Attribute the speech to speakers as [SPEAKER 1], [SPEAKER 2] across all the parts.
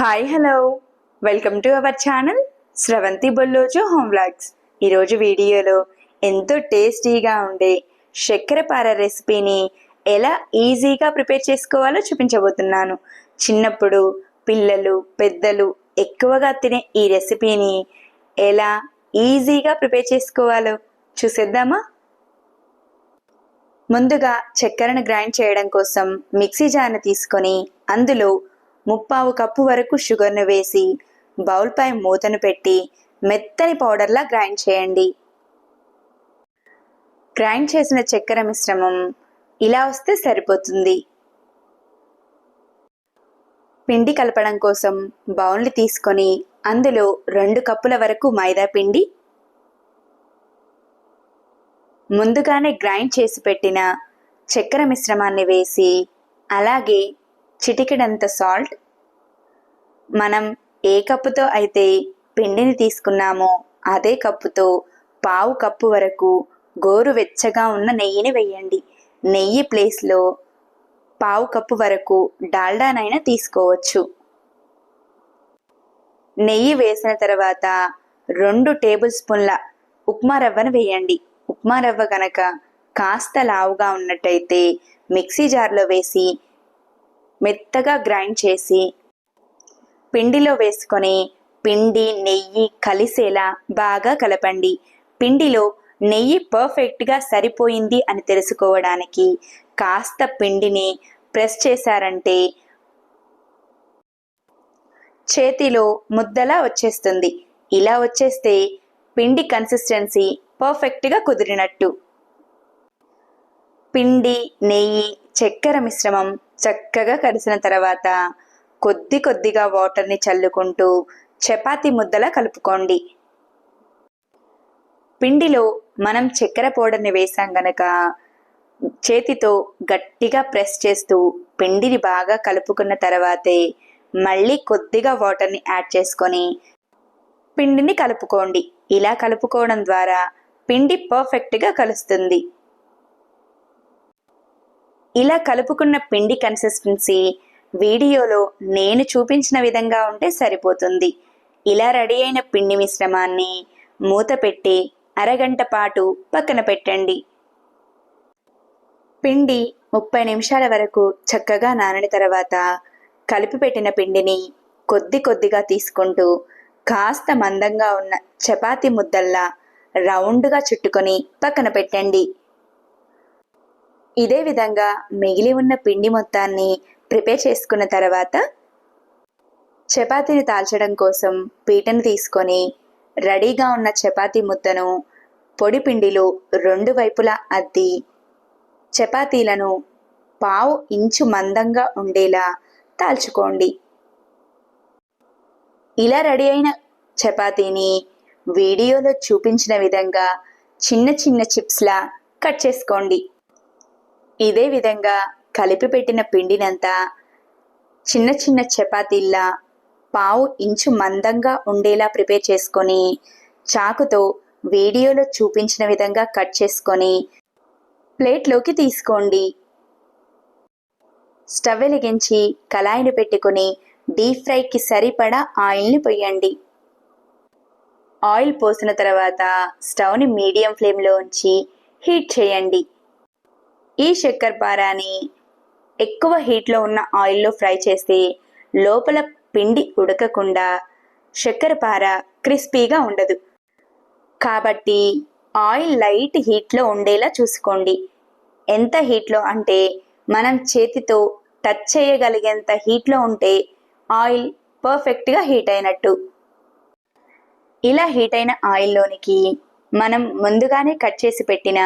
[SPEAKER 1] Hi hello welcome to our channel Sravanthi Bolloju home vlogs ఈరోజు వీడియోలో ఎంతో టేస్టీగా ఉండే చక్కెరపార రెసిపీని ఎలా ఈజీగా ప్రిపేర్ చేసుకోవాలో చూపించబోతున్నాను. చిన్నప్పుడు పిల్లలు పెద్దలు ఎక్కువగా తినే ఈ రెసిపీని ఎలా ఈజీగా ప్రిపేర్ చేసుకోవాలో చూసేద్దామా? ముందుగా చక్కెరను గ్రైండ్ చేయడం కోసం మిక్సీ జార్ను తీసుకొని అందులో ముప్పావు కప్పు వరకు షుగర్ను వేసి బౌల్పై మూతను పెట్టి మెత్తని పౌడర్లా గ్రైండ్ చేయండి. గ్రైండ్ చేసిన చక్కెర మిశ్రమం ఇలా వస్తే సరిపోతుంది. పిండి కలపడం కోసం బౌల్ని తీసుకొని అందులో రెండు కప్పుల వరకు మైదా పిండి ముందుగానే గ్రైండ్ చేసి పెట్టిన చక్కెర మిశ్రమాన్ని వేసి అలాగే చిటికెడంత సాల్ట్? మనం ఏ కప్పుతో అయితే పిండిని తీసుకున్నామో అదే కప్పుతో పావు కప్పు వరకు గోరు వెచ్చగా ఉన్న నెయ్యిని వేయండి. నెయ్యి ప్లేస్లో పావు కప్పు వరకు డాల్డానైనా తీసుకోవచ్చు. నెయ్యి వేసిన తర్వాత రెండు టేబుల్ స్పూన్ల ఉప్మా రవ్వను వేయండి. ఉప్మా రవ్వ కనుక కాస్త లావుగా ఉన్నట్టయితే మిక్సీ జార్లో వేసి మెత్తగా గ్రైండ్ చేసి పిండిలో వేసుకొని పిండి నెయ్యి కలిసేలా బాగా కలపండి. పిండిలో నెయ్యి పర్ఫెక్ట్గా సరిపోయింది అని తెలుసుకోవడానికి కాస్త పిండిని ప్రెస్ చేశారంటే చేతిలో ముద్దలా వచ్చేస్తుంది. ఇలా వచ్చేస్తే పిండి కన్సిస్టెన్సీ పర్ఫెక్ట్గా కుదిరినట్టు. పిండి నెయ్యి చక్కెర మిశ్రమం చక్కగా కలిసిన తర్వాత కొద్ది కొద్దిగా వాటర్ని చల్లుకుంటూ చపాతీ ముద్దలా కలుపుకోండి. పిండిలో మనం చక్కెర పౌడర్ని వేసాం గనక చేతితో గట్టిగా ప్రెస్ చేస్తూ పిండిని బాగా కలుపుకున్న తర్వాతే మళ్ళీ కొద్దిగా వాటర్ని యాడ్ చేసుకొని పిండిని కలుపుకోండి. ఇలా కలుపుకోవడం ద్వారా పిండి పర్ఫెక్ట్గా కలుస్తుంది. ఇలా కలుపుకున్న పిండి కన్సిస్టెన్సీ వీడియోలో నేను చూపించిన విధంగా ఉంటే సరిపోతుంది. ఇలా రెడీ అయిన పిండి మిశ్రమాన్ని మూత పెట్టి అరగంట పాటు పక్కన పెట్టండి. పిండి ముప్పై నిమిషాల వరకు చక్కగా నానిన తర్వాత కలిపి పెట్టిన పిండిని కొద్ది కొద్దిగా తీసుకుంటూ కాస్త మందంగా ఉన్న చపాతి ముద్దల్లా రౌండ్గా చుట్టుకొని పక్కన పెట్టండి. ఇదే విధంగా మిగిలి ఉన్న పిండి మొత్తాన్ని ప్రిపేర్ చేసుకున్న తర్వాత చపాతీని తాల్చడం కోసం పీటను తీసుకొని రెడీగా ఉన్న చపాతీ ముద్దను పొడి పిండిలో రెండు వైపులా అద్ది చపాతీలను పావు ఇంచు మందంగా ఉండేలా తాల్చుకోండి. ఇలా రెడీ అయిన చపాతీని వీడియోలో చూపించిన విధంగా చిన్న చిన్న చిప్స్లా కట్ చేసుకోండి. ఇదే విధంగా కలిపి పెట్టిన పిండినంతా చిన్న చిన్న చపాతీల్లా పావు ఇంచు మందంగా ఉండేలా ప్రిపేర్ చేసుకొని చాకుతో వీడియోలో చూపించిన విధంగా కట్ చేసుకొని ప్లేట్లోకి తీసుకోండి. స్టవ్ వెలిగించి కళాయిని పెట్టుకొని డీప్ ఫ్రైకి సరిపడా ఆయిల్ని పొయ్యండి. ఆయిల్ పోసిన తర్వాత స్టవ్ని మీడియం ఫ్లేమ్లో ఉంచి హీట్ చేయండి. ఈ చక్కెర పారాని ఎక్కువ హీట్లో ఉన్న ఆయిల్లో ఫ్రై చేస్తే లోపల పిండి ఉడకకుండా చక్కెర పార క్రిస్పీగా ఉండదు. కాబట్టి ఆయిల్ లైట్ హీట్లో ఉండేలా చూసుకోండి. ఎంత హీట్లో అంటే మనం చేతితో టచ్ చేయగలిగేంత హీట్లో ఉంటే ఆయిల్ పర్ఫెక్ట్గా హీట్ అయినట్టు. ఇలా హీట్ అయిన ఆయిల్లోనికి మనం ముందుగానే కట్ చేసి పెట్టిన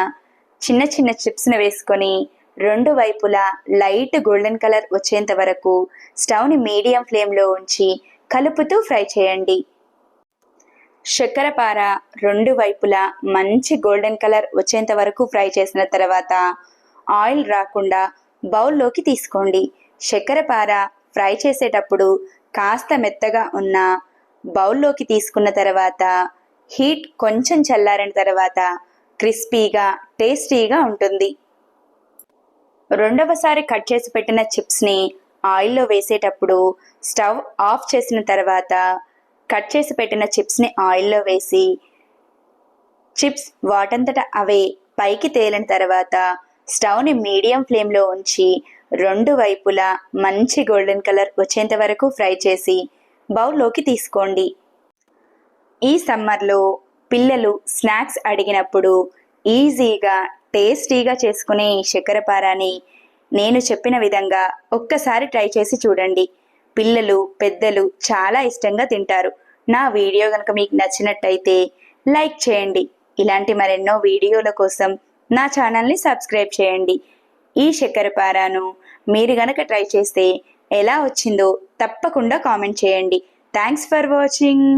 [SPEAKER 1] చిన్న చిన్న చిప్స్ని వేసుకొని రెండు వైపులా లైట్ గోల్డెన్ కలర్ వచ్చేంత వరకు స్టవ్ని మీడియం ఫ్లేమ్లో ఉంచి కలుపుతూ ఫ్రై చేయండి. చక్కెరపార రెండు వైపులా మంచి గోల్డెన్ కలర్ వచ్చేంత వరకు ఫ్రై చేసిన తర్వాత ఆయిల్ రాకుండా బౌల్లోకి తీసుకోండి. చక్కెరపార ఫ్రై చేసేటప్పుడు కాస్త మెత్తగా ఉన్న బౌల్లోకి తీసుకున్న తర్వాత హీట్ కొంచెం చల్లారిన తర్వాత క్రిస్పీగా టేస్టీగా ఉంటుంది. రెండవసారి కట్ చేసి పెట్టిన చిప్స్ని ఆయిల్లో వేసేటప్పుడు స్టవ్ ఆఫ్ చేసిన తర్వాత కట్ చేసి పెట్టిన చిప్స్ని ఆయిల్లో వేసి చిప్స్ వాటంతట అవే పైకి తేలిన తర్వాత స్టవ్ని మీడియం ఫ్లేమ్లో ఉంచి రెండు వైపులా మంచి గోల్డెన్ కలర్ వచ్చేంత వరకు ఫ్రై చేసి బౌల్లోకి తీసుకోండి. ఈ సమ్మర్లో పిల్లలు స్నాక్స్ అడిగినప్పుడు ఈజీగా టేస్టీగా చేసుకునే ఈ చక్కెరపారాని నేను చెప్పిన విధంగా ఒక్కసారి ట్రై చేసి చూడండి. పిల్లలు పెద్దలు చాలా ఇష్టంగా తింటారు. నా వీడియో కనుక మీకు నచ్చినట్టయితే లైక్ చేయండి. ఇలాంటి మరెన్నో వీడియోల కోసం నా ఛానల్ని సబ్స్క్రైబ్ చేయండి. ఈ చక్కెరపారాను మీరు గనక ట్రై చేస్తే ఎలా వచ్చిందో తప్పకుండా కామెంట్ చేయండి. Thanks for watching.